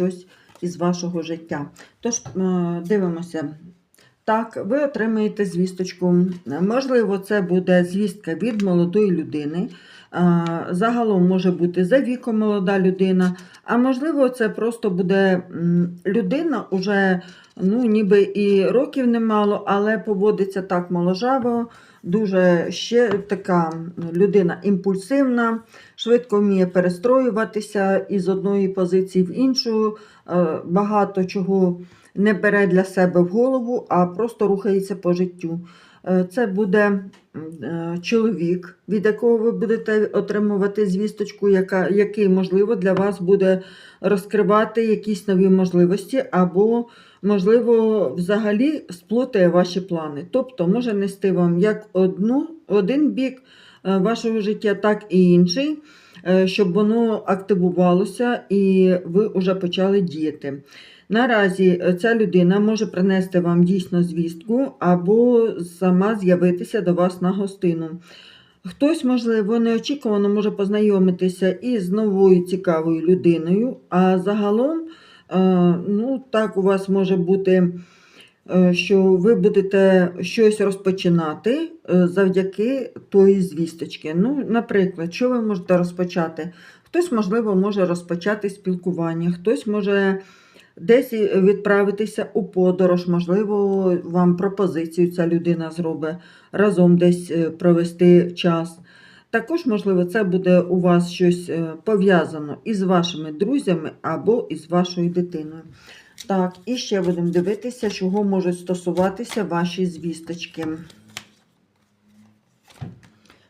щось із вашого життя. Тож, е, дивимося. Так, ви отримаєте звісточку. Можливо, це буде звістка від молодої людини. Загалом може бути за віком молода людина, а можливо, це просто буде людина уже ну, ніби і років немало, але поводиться так моложаво, дуже ще така людина імпульсивна, швидко вміє перестроюватися із одної позиції в іншу, е, багато чого не бере для себе в голову, а просто рухається по життю. Е, Це буде е, чоловік, від якого ви будете отримувати звісточку, яка, який, можливо, для вас буде розкривати якісь нові можливості, або, можливо, взагалі сплутає ваші плани. Тобто може нести вам як одну, один бік е, вашого життя, так і інший, щоб воно активувалося і ви вже почали діяти. Наразі е, ця людина може принести вам дійсно звістку або сама з'явитися до вас на гостину. Хтось, можливо, неочікувано може познайомитися із новою цікавою людиною, а загалом, е, ну, так у вас може бути, е, що ви будете щось розпочинати завдяки тої звісточки. Ну, наприклад, що ви можете розпочати? Хтось, можливо, може розпочати спілкування, хтось може десь відправитися у подорож, можливо, вам пропозицію ця людина зробить разом десь е, провести час. Також, можливо, це буде у вас щось е, пов'язано із вашими друзями або із вашою дитиною. Так, і ще будемо дивитися, чого можуть стосуватися ваші звісточки.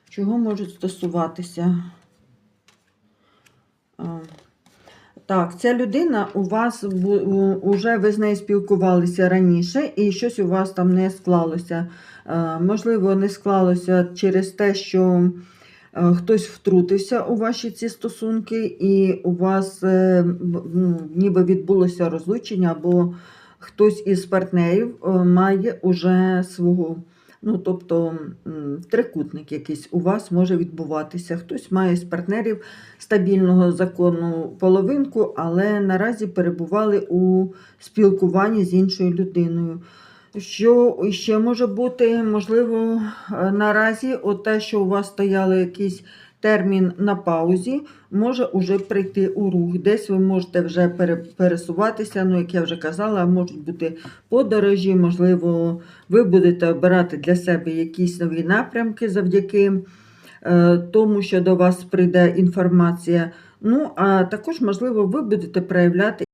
Чого можуть стосуватися? А, Так, ця людина у вас вже ви з нею спілкувалися раніше, і щось у вас там не склалося. Е, Можливо, не склалося через те, що е, хтось втрутився у ваші ці стосунки, і у вас е, ну, ніби відбулося розлучення, або хтось із партнерів має уже свого. Ну, тобто трикутник якийсь у вас може відбуватися. Хтось має з партнерів стабільного закону половинку, але наразі перебували у спілкуванні з іншою людиною. Що ще може бути, можливо, е, наразі от те, що у вас стояли якийсь термін на паузі, може уже прийти у рух. Десь ви можете вже пересуватися, ну, як я вже казала, можуть бути подорожі, можливо, ви будете обирати для себе якісь нові напрямки завдяки е, тому, що до вас прийде інформація. Ну, а також, можливо, ви будете проявляти